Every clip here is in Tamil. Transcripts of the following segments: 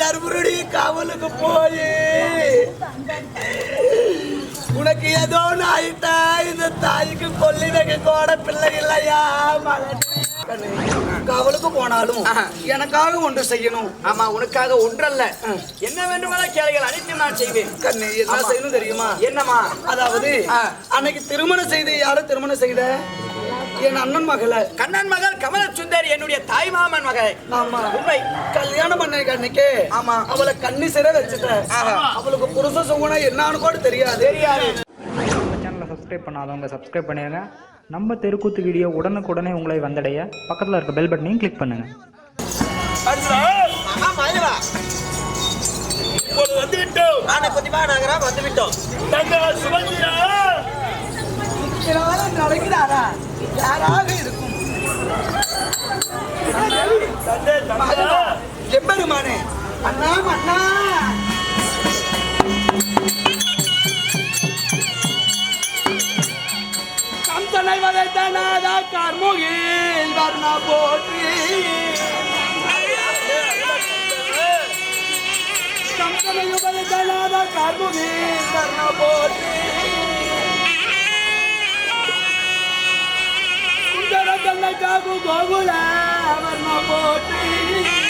தர்மருடைய காவலுக்கு போய். உனக்கு ஏதோ ஆயிட்டா இந்த தாய்க்கு கொல்லினக்கு கூட பிள்ளை இல்லையா? காவலுக்கு போனாலும். எனக்காக ஒன்று செய்யணும். ஆமா உனக்காக ஒன்றல்ல. என்ன வேண்டுமானால் கேளுங்கள். அனைத்தும் நான் செய்வேன். கண்ணு என்ன. செய்யணும் தெரியுமா? என்னம்மா? அதாவது. அன்னைக்கு திருமணம் செய்து யாரும் திருமணம் செய்த? என் அண்ணன் மகளை. கண்ணன் மகள் கமல சுந்தரி என்னுடைய தாய் மாமன் மகள். ஆமா. உண்மை கல்யாணம் பண்ண அன்னைக்கு ஆமா. அவளை கண்ணி சிற வச்சுட்டேன். அவளுக்கு புருஷ சுகுணம் என்னன்னு கூட தெரியாது. தெரியாது. நம்ம சேனலை சப்ஸ்கிரைப் பண்ணாதவங்க சப்ஸ்கிரைப் பண்ணிடுங்க. நம்ம தெருக்கூத்து வீடியோ உடனுக்குடனே உங்களை வந்தடைய பக்கத்தில் இருக்க பெல் பட்டனையும் கிளிக் இப்பொழுது வந்துவிட்டோம். நானே கொத்திபா நகரா வந்து விட்டோம் தங்கள் சுமந்திரா. இதனால நடக்கிறாரா யாராக இருக்கும்? தந்தை எம்பெருமானே அண்ணா. அண்ணா கம்சனை வதைத்தனாத கார்முகில் வர்ணா போற்றி. கம்சனை வதைத்தனாத கார்முகில் வர்ணா போற்றி. சுந்தர கண்ணை காகு கோகுல வர்ணா போற்றி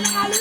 அண்ணா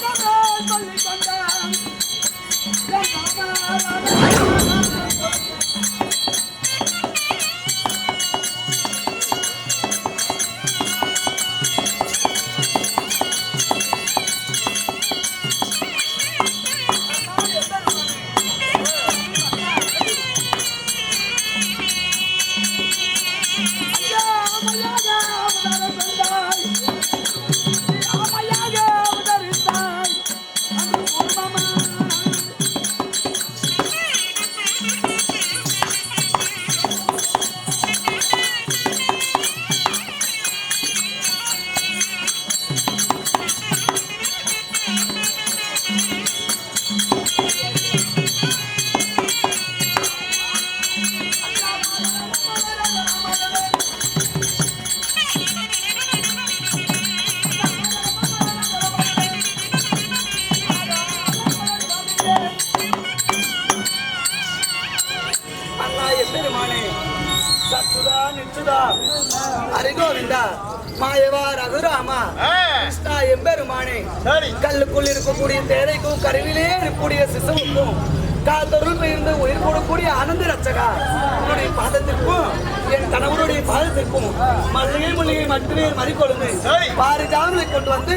பாரிஜாமலை கொண்டு வந்து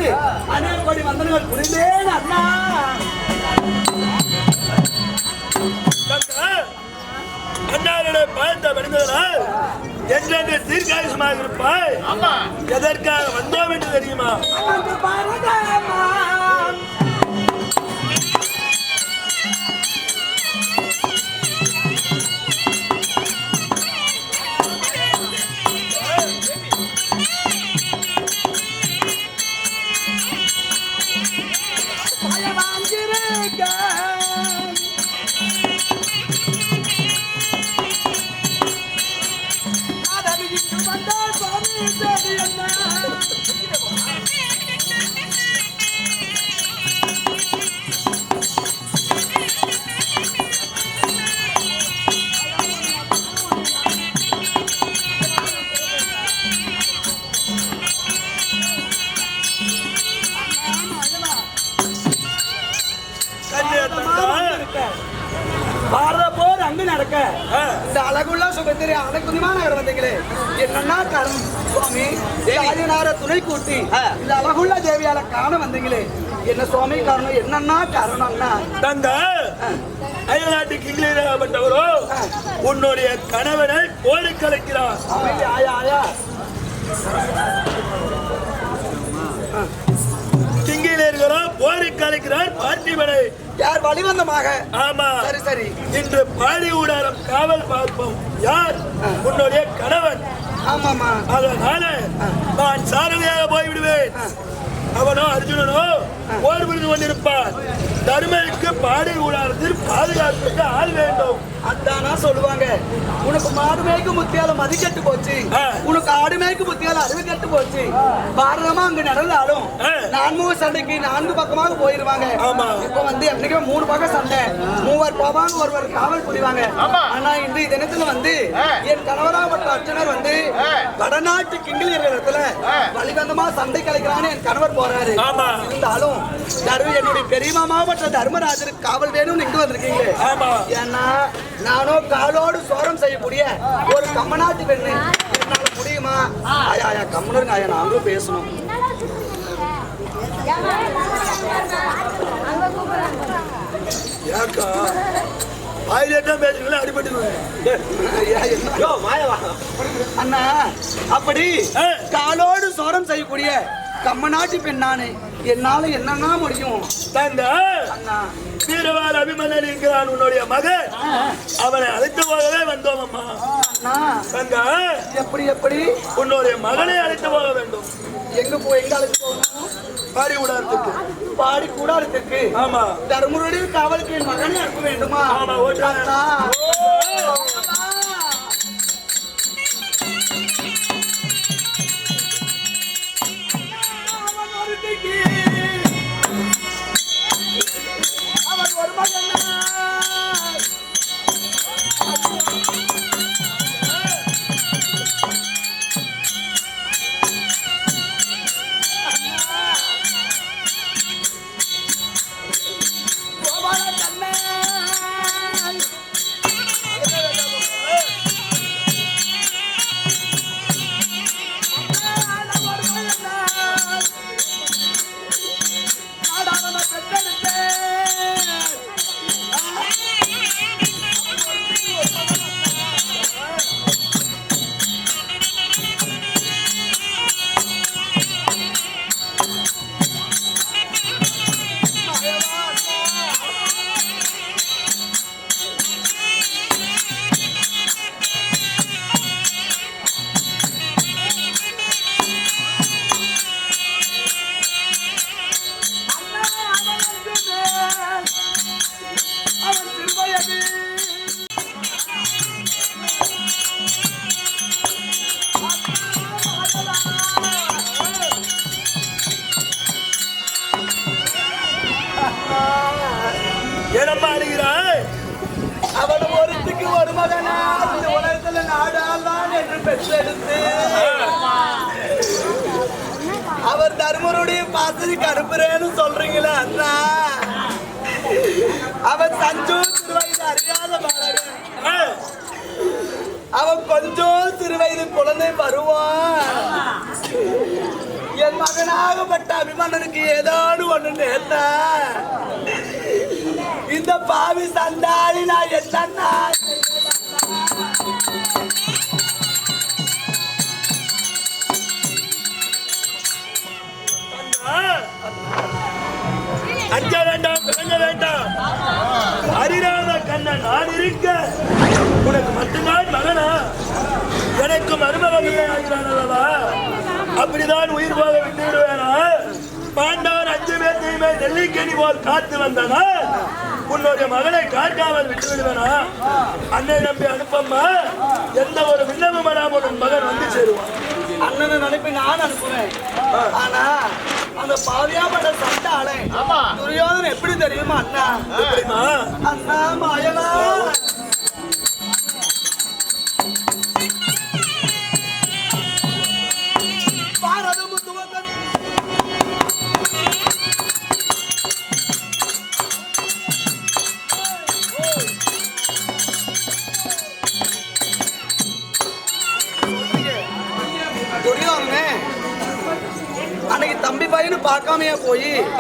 அநேக கோடி வந்தனங்கள் புரிந்தேன் அண்ணா. தந்தா அண்ணாருடைய பயத்தை விடுந்ததனால் என்றென்று தீர்க்காயுசமாக இருப்பாய். எதற்காக வந்தோம் என்று தெரியுமா? ராஜநார துணை கூட்டி இந்த அழகுள்ள தேவியால காண வந்தீங்களே. என்ன சுவாமி காரணம்? என்னன்னா காரணம்னா? தந்தா அயல்நாட்டு கிங்கிலீராகப்பட்டவரோ உன்னுடைய கணவனை போரி கலைக்கிறார். ஆயா ஆயா. கிங்கிலீர்களோ போரி கலைக்கிறார் பார்த்திபனை. யார் வழிவந்தமாக? ஆமா. சரி சரி. இன்று பாடி ஊடாரம் காவல் பார்ப்போம். யார்? உன்னுடைய கணவன். ஆமாமா அதனால நான் சாரதியாக போய்விடுவேன். அவனோ அர்ஜுனனோ போர் புரிந்து கொண்டிருப்பான் தர்மனுக்கு பாடி ஊடாரத்தில் பாதுகாப்புக்கு ஆள் வேண்டும். அதானா சொல்லுவாங்க. உனக்கு மாடு மேய்க்கு முத்தியால மதி கெட்டு போச்சு. உனக்கு ஆடு மேய்க்கு முத்தியால அறிவு கெட்டு போச்சு. பாரதமா அங்க நடந்தாலும் ஆ. நான்கு சண்டைக்கு நான்கு பக்கமாக போயிருவாங்க. இப்ப வந்து என்னைக்கு மூணு பக்கம் சண்டை. மூவர் போவாங்க ஒருவர் காவல் புரிவாங்க. ஆனா இன்று தினத்துல வந்து என் கணவராகப்பட்ட அர்ச்சனர் வந்து வடநாட்டு கிங்கிலியர் இடத்துல வழிவந்தமா சண்டை கலைக்கிறான்னு என் கணவர் போறாரு. இருந்தாலும் தர்ம என்னுடைய பெரியமா மாவட்ட தர்மராஜருக்கு காவல் வேணும்னு இங்க வந்திருக்கீங்க. ஆமா. ஏன்னா நானோ காலோடு சோரம் செய்யக்கூடிய ஒரு கம்மநாட்டு பெண்ணு. என்னால முடியுமா? ஆயா ஆயா கம்மனருங்க ஆயா நாங்களும் பேசணும். ஏக்கா பேசுங்களா? அண்ணா அப்படி. காலோடு சோரம் செய்யக்கூடிய கம்மநாட்டு பெண் நானு. என்னால என்னன்னா முடியும். தந்தா அண்ணா. வீரவார் அபிமன்னன் இருக்கிறான் உன்னுடைய மகன். அவனை அழைத்து போகவே வந்தோம் அம்மா அண்ணா. தந்தா எப்படி எப்படி? உன்னுடைய மகனை அழைத்து போக வேண்டும். எங்க போ எங்க அழைச்சு போகணும்? பாடி ஊடாரத்துக்கு பாடி கூடாரத்துக்கு. ஆமா. தர்மருடைய காவலுக்கு என் மகனை அனுப்ப வேண்டுமா? ஆமா, ஓட்டுறேன். ஏனம்மா அழுகிறாய் அவன் ஒருத்துக்கு ஒரு மகனா? இந்த உலகத்துல நாடாளான் என்று பெற்றெடுத்து. அவர் தர்மருடைய பாசத்துக்கு அனுப்புறேன்னு சொல்றீங்களே அண்ணா. அவன் சஞ்சு திருவயது அறியாத ஆ, அவன் கொஞ்சம் சிறுவயது குழந்தை வருவான் என் மகனாகப்பட்ட அபிமன்னனுக்கு ஏதாவது ஒண்ணு நேர்ந்தா இந்த பாவி சண்டாளி நான் என்ன அஞ்ச வேண்டாம் கலங்க வேண்டாம். அறியாத கண்ணன் நான் இருக்க. உனக்கு மட்டும்தான் மகனா? எனக்கு மருமகனே ஆகிறான் அல்லவா? அப்படிதான் உயிர் போக விட்டு விடுவேனா பாண்டவர் அஞ்சு காத்து மேத்தையுமே நெல்லிக்கனி போல் காத்து வந்தனா உன்னுடைய மகனை காட்டாமல் விட்டு விடுவேனா? அன்னை நம்பி அனுப்பம்மா. எந்த ஒரு விண்ணப்பம் வராமல் உன் மகன் வந்து சேருவான். அண்ணனை நினைப்பி நான் அனுப்புவேன். ஆனா அந்த பாவியாப்பட்ட சண்டாளே துரியோதனன் எப்படி தெரியுமா அண்ணா? அண்ணா மாயனா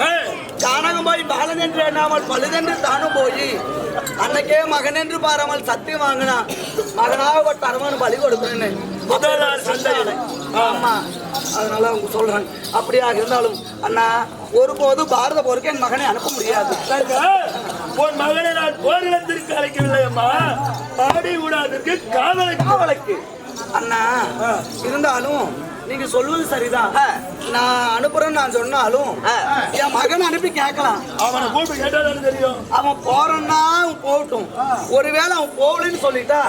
ஏய், ஜானகம் போய் பாலன் என்று எண்ணாமல் பழுதென்று தானும் போய் அன்னைக்கே மகன் என்று பாராமல் சத்தியம் வாங்கினான் மகனாகப்பட்ட அரவன் பலி கொடுக்கிறேன்னு முதல் நாள் சண்டையில. ஆமா அதனால அவங்க சொல்றாங்க அப்படியாக இருந்தாலும் அண்ணா ஒருபோதும் பாரத போருக்கு என் மகனை அனுப்ப முடியாது. உன் மகனை நான் போர்க்களத்திற்கு அழைக்கவில்லை அம்மா ஆடி ஊடாதற்கு காவலுக்கு காவலுக்கு அண்ணா இருந்தாலும் நீங்க சொல்வது சரிதான். நான் அனுப்புறேன்னு நான் சொன்னாலும் என் மகனை அனுப்பி கேட்கலாம். அவனை கூப்பிட்டு கேட்டாலும் தெரியும்? அவன் போறான்னா அவன் போகட்டும். ஒருவேளை அவன் போகலன்னு சொல்லிட்டா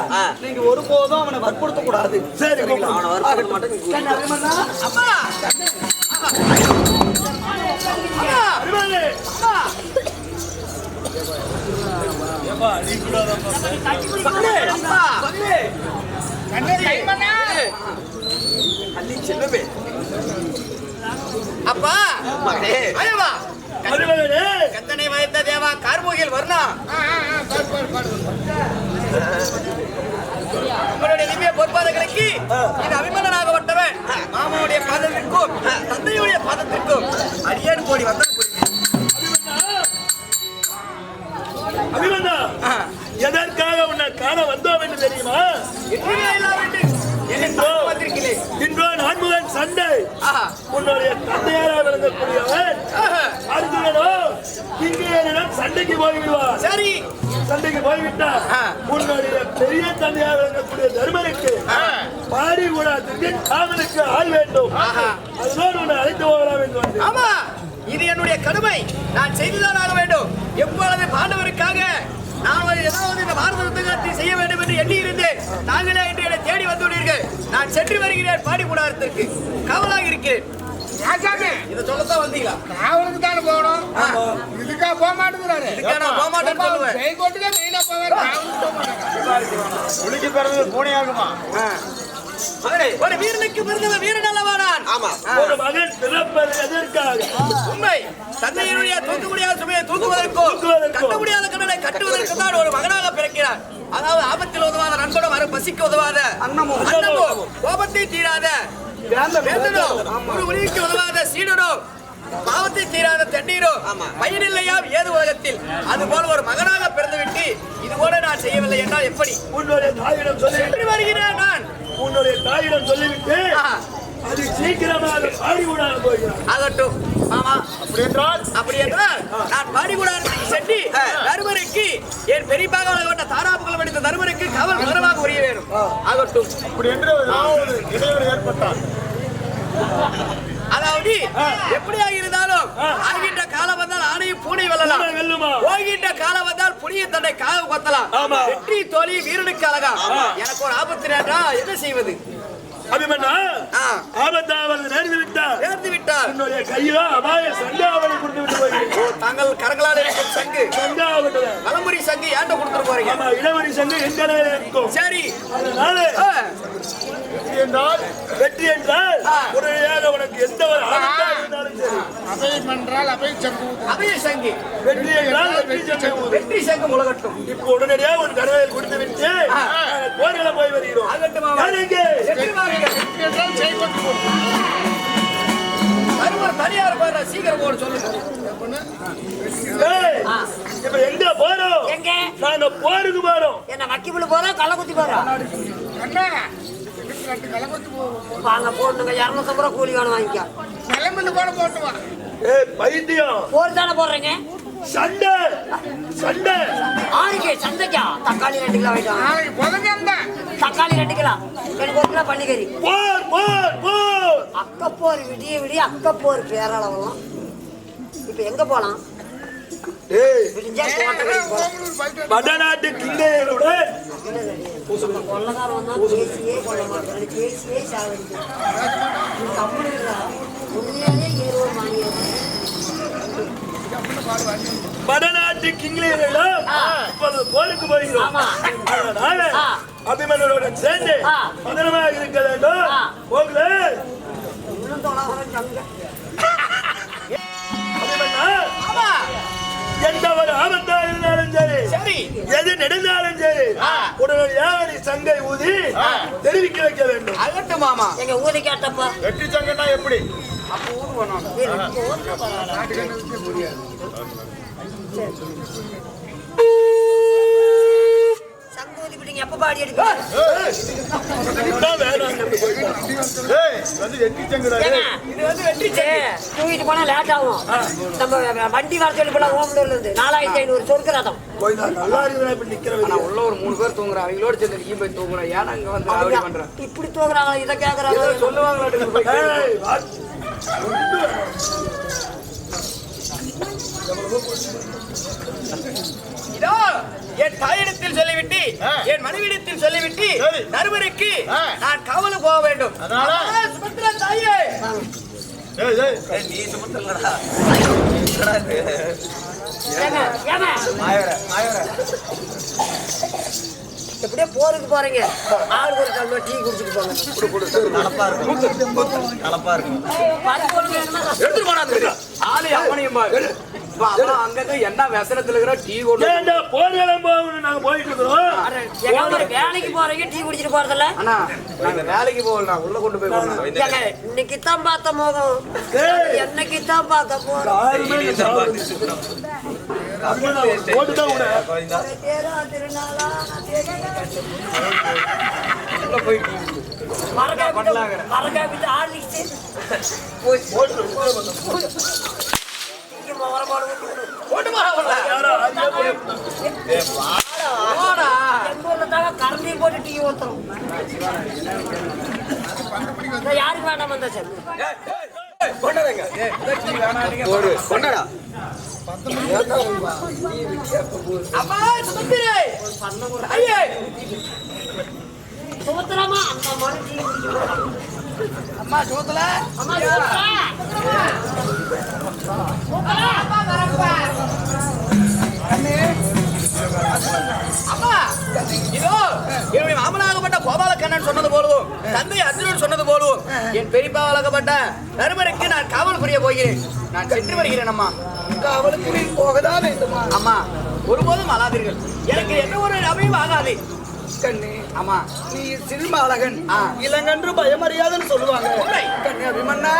நீங்க ஒருபோதும் அவனை வற்புறுத்த கூடாது சரி, சரிங்களா? கூப்பிடு. ஆகட்டும். அள்ளி செல்லுமே அப்பா அறிவாளி. கந்தனை வைத்த தேவா கார்முகில் வர்ணா உங்களுடைய திவ்ய பொற்பாதங்களுக்கு இது அபிமன்னனாகப்பட்டவன் மாமாவுடைய பாதத்திற்கும் தந்தையுடைய பாதத்திற்கும் அடியேன் கோடி அபிமன்னா எதற்காக உன்னை காண வந்தோம் என்று தெரியுமா இன்றோ ஆஹா உன்னுடைய தந்தையாரா விளங்கக்கூடியவன். அர்ஜுனனோ இங்கேயனிடம் சண்டைக்கு போய்விடுவார். சரி. சண்டைக்கு போய்விட்டார் ஆ. உன்னுடைய பெரிய தந்தையாக விளங்கக்கூடிய தர்மனுக்கு பாடி கூடாதற்கு காவலுக்கு ஆள் வேண்டும். அதுதான் உன்னை அழைத்து போகலாம் என்று வந்தேன். ஆமா. இது என்னுடைய கடமை. நான் செய்துதான் ஆக வேண்டும். எப்பொழுது பாண்டவருக்காக நான் ஏதாவது இந்த பாரதத்துக்கு செய்ய வேண்டும். என்று எண்ணி இருந்தேன் தாங்களே என்று என்னை தேடி வந்துள்ளீர்கள். நான் சென்று வருகிறேன் பாடி கூடாரத்திற்கு காவலாக இருக்கிறேன் இதை சொல்லத்தான் வந்தீங்களா? காவலுக்கு தானே போகணும் இதுக்கா போக மாட்டேங்கிறாரு இதுக்கா நான் போக மாட்டேன்னு சொல்லுவேன். ஜெயக்கோட்டுக்கே மெயினா போவாரு காவலுக்கு போக மாட்டாங்க ஒரு வீரனுக்கு பிறந்தவன் வீரன் அல்லவா நான் ஆமா ஒரு மகன் பிறப்பது எதற்காக? உண்மை. தந்தையினுடைய தூக்க முடியாத சுமையை தூக்குவதற்கும். கட்ட முடியாத கடனை கட்டுவதற்கு தான் ஒரு மகனாக பிறக்கிறார் அதாவது ஆபத்தில் உதவாத நண்பனும் வரும் பசிக்கு உதவாத. அன்னமும் கோபத்தை தீராத ஒரு உதவிக்கு உதவாத சீடனும் பாவத்தை தீராத தண்ணீரும் பயனில்லையாம் ஏது உலகத்தில். அது போல ஒரு மகனாக பிறந்துவிட்டு இது போல நான் செய்யவில்லை என்றால் எப்படி? உன்னுடைய தாயிடம் சொல்லி. எப்படி வருகிறேன் நான். உன்னுடைய தாயிடம் சொல்லிவிட்டு. அது சீக்கிரமாக பாடி கூடாது போகிறார். ஆகட்டும் ஆமா அப்படி என்றால் அப்படி என்றால் நான் பாடிகுடாரத்துக்கு சென்று தருமருக்கு என் பெரியப்பாக வளர்ந்த தாராபுகள் அடித்த தருமருக்கு காவல் மகனமாக உரிய வேணும். ஆகட்டும். இப்படி என்று ஏற்பட்டால் அதாவது எப்படியாக இருந்தாலும் ஆகின்ற காலம் வந்தால் ஆணையும் பூனை வெல்லலாம்? போகின்ற காலம் வந்தால் புளிய தன்னை காக கொத்தலாம். வெற்றி தோழி வீரனுக்கு அழகா. எனக்கு ஒரு ஆபத்து என்ன செய்வது? அபிமன்னா. ஆபத்தாவது நேர்ந்து விட்டார். நேர்ந்து விட்டார். உன்னுடைய கையிலோ அபாய சண்டாவளை கொடுத்து விட்டு போகிறேன் தாங்கள் கரங்களால் இருக்கும் சங்கு. சண்டாவட்டல வலமுறை சங்கு ஏண்ட கொடுத்துட்டு போறீங்க? ஆமா இடவரி சங்கு இருக்கும். சரி. அதனால ஆ. என்றால் வெற்றி என்றால். உடனடியாக உனக்கு எந்த ஒரு ஆபத்தாக இருந்தாலும் சரி. அபயம் என்றால் அபய சங்கு அபய சங்கி. வெற்றி என்றால் வெற்றி சங்கு. வெற்றி சங்கம் உலகட்டும். இப்போ உடனடியாக உன் கனவையில் கொடுத்து விட்டு போர்களை போய் வருகிறோம். தனியார் பாரு சீக்கிரம் போட சொல்லுங்க. ஏய், இப்ப எங்க போறோம்? எங்க? நாங்க போருக்கு போறோம். என்ன வக்கிபுல் போறா கள்ளக்குத்தி போறா? அண்ணா வாங்க போட்டுங்க இரநூத்தம்பது ரூபா கூலி வேணும் வாங்கிக்க. கிளம்பிட்டு கூட போட்டு வா. ஏய் பைத்தியம். போர் தானே போடுறீங்க? சண்டை. சண்டை. ஆளுக்கு சந்தைக்கா தக்காளி ரெண்டு கிலோ வாங்க. நாளைக்கு தக்காளி ரெண்டு கிலோ எனக்கு ஒரு கிலோ பன்னிக்கறி போர் போர் விடிய விடிய அக்கப்போர் பேரளவெல்லாம் இப்ப எங்க போலாம்? வடநாட்டு கிங்கையருடன் கொள்ளக்காரன் வந்தா பேசியே கொள்ள மாட்டேன். பேசியே சாவடிக்கு கம்பெனிங்களா உண்மையாலே இருபது மணி வடநாட்டு கிங்கையர்களும் இப்போது போருக்கு போகிறோம். ஆமா. அதனால. அபிமனுடன் சேர்ந்து ஆ. பத்திரமாக இருக்க வேண்டும். ஆமா. எந்த ஒரு ஆபத்தா இருந்தாலும் சரி. சரி. எது நடந்தாலும் சரி. உடனடியாக நீ சங்கை ஊதி தெரிவிக்க வைக்க வேண்டும். அகட்டும் மாமா. எங்க ஊரை கேட்டப்பா வெற்றி சங்கன்னா எப்படி? சங்க ஊதிப்பிட்டீங்க எப்ப பாடி தூக்கிட்டு போனா லேட் ஆகும். நம்ம வண்டி வர சொல்லி போல ஓமலூர்ல இருந்து நாலாயிரத்தி ஐநூறு உள்ள ஒரு மூணு பேர் தூங்குறான் அவங்களோட சேர்ந்து நீ போய் தூங்குறேன் ஏன்னா இங்க வந்து இப்படி தூக்குறாங்க இதை கேக்குறாங்க வா. இதோ என் தாயிடத்தில் சொல்லிவிட்டு என் மனைவிடத்தில் சொல்லிவிட்டு ஆ. நான் காவலுக்கு போக வேண்டும். சுபத்ரா தாயே. ஏய் ஏய் ஏங்க, ஏங்க. எப்படியோ போருக்கு போறீங்க. ஆளுக்கு ஒரு கல்வா டீ குடிச்சிட்டு போங்க. பத்து பொண்ணு வேணுமா? எடுத்துட்டு போனா ஆளு அவனையும் பாரு என்ன விசனத்துல இருக்கிற டீ கொண்டு ஏன்டா போர்க்களம் போகணும் நாங்க போயிட்டு இருக்கிறோம் வேலைக்கு போறீங்க டீ குடிச்சிட்டு போறதில்ல? அண்ணா நாங்க வேலைக்கு போகல உள்ள கொண்டு போய் இன்னைக்கு தான் பார்த்த முகம். ஏய். என்னைக்கு தான் பார்க்க போறோம் கரண்டி போட்டு டீ ஊத்துறோம் நான் யாருக்கு வேண்டாம் வந்தா சார் ஒரு கொண்டடா. அம்மா சுபத்திரே ஐயே சுமத்துறாமா அம்மா சுபத்துல அம்மா சுமத்துறா. அம்மா இதோ என்னுடைய மாமனாகப்பட்ட கோபாலக்கண்ணன் சொன்னது போலவும் தந்தை அர்ஜுனன் சொன்னது போலவும் என் பெரியப்பாவாகப்பட்ட நறுமருக்கு நான் காவல் புரிய போகிறேன் நான் சென்று வருகிறேன் அம்மா அவளுக்கு நீ போகதான் வேண்டுமா? அம்மா ஒருபோதும் அழாதீர்கள். எனக்கு என்ன ஒரு அமையும் ஆகாது. கண்ணு ஆமா நீ சினிமா அழகன். இளங்கன்று பயமறியாதுன்னு சொல்லுவாங்க. கண்ணு அபிமன்னா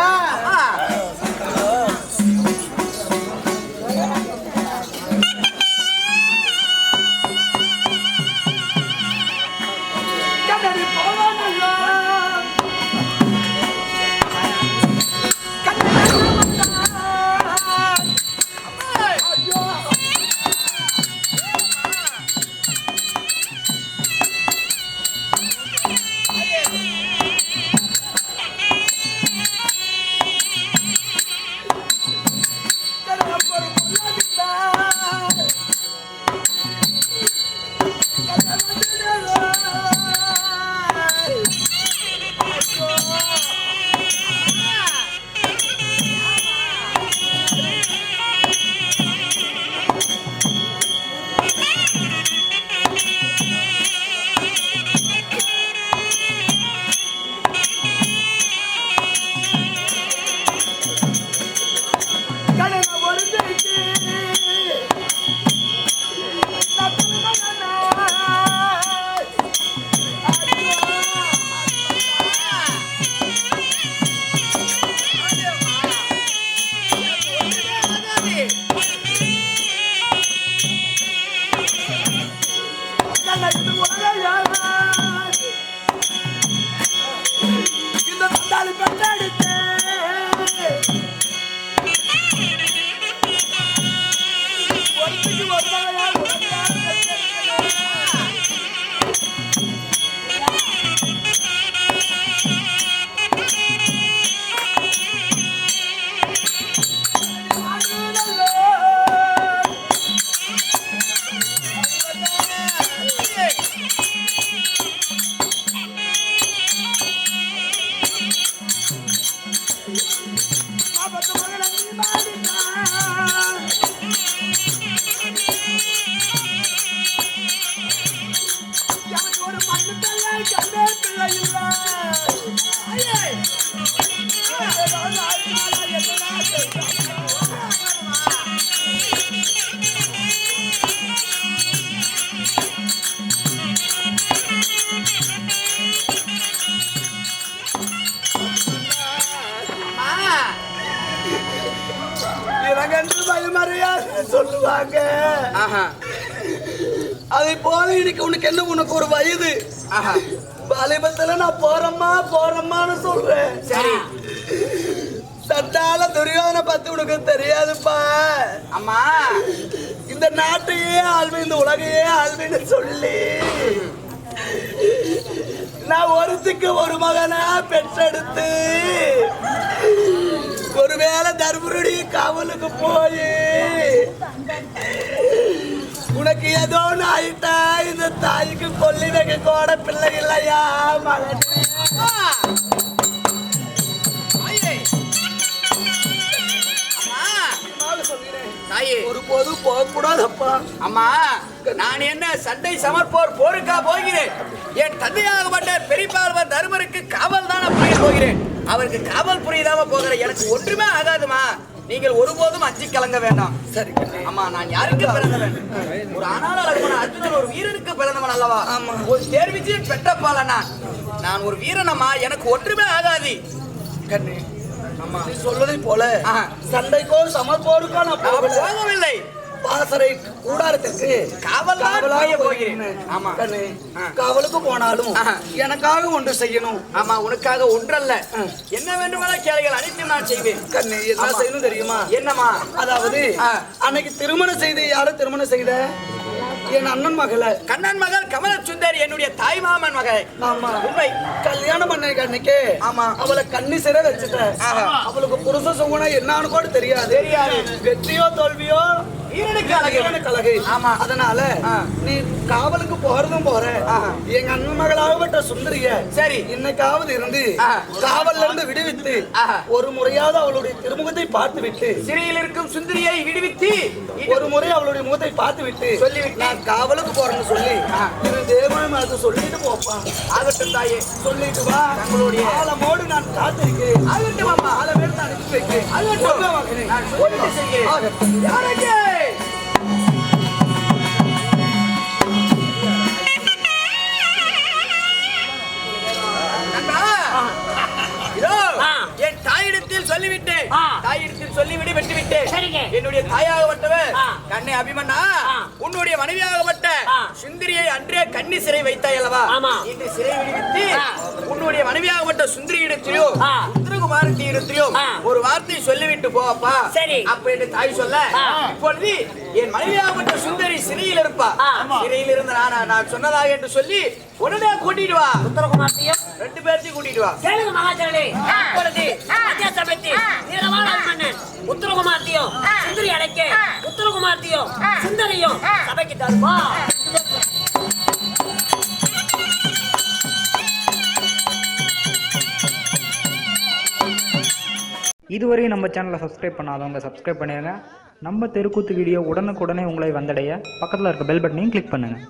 அதை போல இன்னைக்கு உனக்கு என்ன? உனக்கு ஒரு வயது. வாலிபத்துல நான் போறேம்மா போறேம்மான்னு சொல்றேன். சரி. சட்டால துரியோதனை பத்தி உனக்கு தெரியாதுப்பா. அம்மா. இந்த நாட்டையே ஆள்வி இந்த உலகையே ஆள்வின்னு சொல்லி. நான் ஒருத்துக்கு ஒரு மகனா பெற்றெடுத்து ஒருவேளை தர்மருடைய காவலுக்கு போய் ஏதோ ஆயிட்டா இந்த தாய்க்கு கொல்லி வைக்க கூட பிள்ளை இல்லையா மகன்? ஒரு போது போகக்கூடாதப்பா அம்மா நான் என்ன சண்டை சமர்ப்போர் போருக்கா போகிறேன்? என் தந்தையாகப்பட்ட பெரியப்பாழ்வன் தருமருக்கு காவல் தானே போகிறேன்? அவருக்கு காவல் புரியாம போகிற எனக்கு ஒன்றுமே ஆகாதுமா. நீங்கள் ஒருபோதும் அஞ்சி கலங்க வேண்டாம். சரி. அம்மா நான் யாருக்கு பிறந்தவன் ஒரு ஆனாலும் அழகான அர்ஜுனன் ஒரு வீரனுக்கு பிறந்தவன் அல்லவா? ஆமா. ஒரு தேர்விஜயன் பெற்றப்பால நான் நான் ஒரு வீரனம்மா எனக்கு ஒன்றுமே ஆகாது. கண்ணே நீ சொல்வதை போல. சண்டைக்கோ சமர்ப்போருக்கோ நான் போகவில்லை. பாசறை தான் காவலாக போகிறேன். ஆமா. காவலுக்கு போனாலும். எனக்காக ஒன்று செய்யணும் ஆமா உனக்காக ஒன்றல்ல. என்ன வேண்டுமானால் கேளுங்கள் அனைத்தும் நான் செய்வேன் கண்ணே என்ன. செய்யணும் தெரியுமா என்னம்மா அதாவது. அன்னைக்கு திருமணம் செய்து யாரும் திருமணம் செய்த என் அண்ணன் மகளை கண்ணன் மகள் கமல சுந்தர் என்னுடைய தாய் மாமன் மகள் ஆமா உண்மை கல்யாணம் பண்ண அன்னைக்கு ஆமா. அவளை கண்ணி சிறை வச்சுட்டேன். அவளுக்கு புருஷ சுகுணம் என்னன்னு கூட தெரியாது தெரியாது. வெற்றியோ தோல்வியோ அதனால. நீ காவலுக்கு போறதும் போற. எங்க அண்ணன் மகளாகப்பட்ட சுந்தரிய சரி. இன்னைக்காவது இருந்து. காவல்ல இருந்து விடுவித்து. ஒரு முறையாவது அவளுடைய திருமுகத்தை பார்த்து விட்டு சிறையில் இருக்கும் சுந்தரியை விடுவித்து ஒரு முறை அவளுடைய முகத்தை பார்த்து விட்டு சொல்லிவிட்டு. நான் காவலுக்கு போறேன்னு சொல்லி ஆஹா. திரு தேவன் அதை சொல்லிட்டு போப்பா ஆகட்டும் தாயே சொல்லிட்டு வா தங்களுடைய- ஆலமோடு நான் காத்திருக்கிறேன் ஆகட்டும் பேர் நான் அனுப்பி வைக்கிறேன் ஆகட்டும் சொல்லிட்டு செய்கிறேன் ஆகட்டும். தாயிடத்தில் சொல்லிவிட்டேன். தாயிடத்தில் சொல்லிவிட்டு வெட்டிவிட்டேன். என்னுடைய தாயாகப்பட்டவர். கண்ணை அபிமன்னா. உன்னுடைய மனைவியாகப்பட்ட. சுந்தரியை அன்றே கண்ணி சிறை வைத்தாய் அல்லவா. இந்த சிறை விடுவித்து. உன்னுடைய மனைவியாகப்பட்ட சுந்தரி இடத்திலோ. உத்தரகுமாரத்தி இடத்திலோ. ஒரு வார்த்தை சொல்லிவிட்டு போப்பா சரி. அப்ப என்று தாய் சொல்ல. இப்பொழுது என் மனைவியாகப்பட்ட சுந்தரி சிறையில் இருப்பா. சிறையில் இருந்து நான் நான் சொன்னதாக என்று சொல்லி உடனே கூட்டிட்டு வா. உத்தரகுமார்த்தையும் ரெண்டு பேர்த்தையும் கூட்டிட்டு வா. கேளுங்க மகாச்சரளே அப்பொழுது மத்திய சபைக்கு நீளமான அம்மன்னன் உத்தரகுமார்த்தியும் சுந்தரி அடைக்க உத்தரகுமார்த்தியும் சுந்தரியும் சபைக்கு தருமா? இதுவரை நம்ம சேனலை சப்ஸ்கிரைப் பண்ணாதவங்க சப்ஸ்கிரைப் பண்ணிடுங்க நம்ம தெருக்கூத்து வீடியோ உடனுக்குடனே உங்களை வந்தடைய. பக்கத்தில் இருக்க பெல் பட்டனையும் கிளிக் பண்ணுங்கள்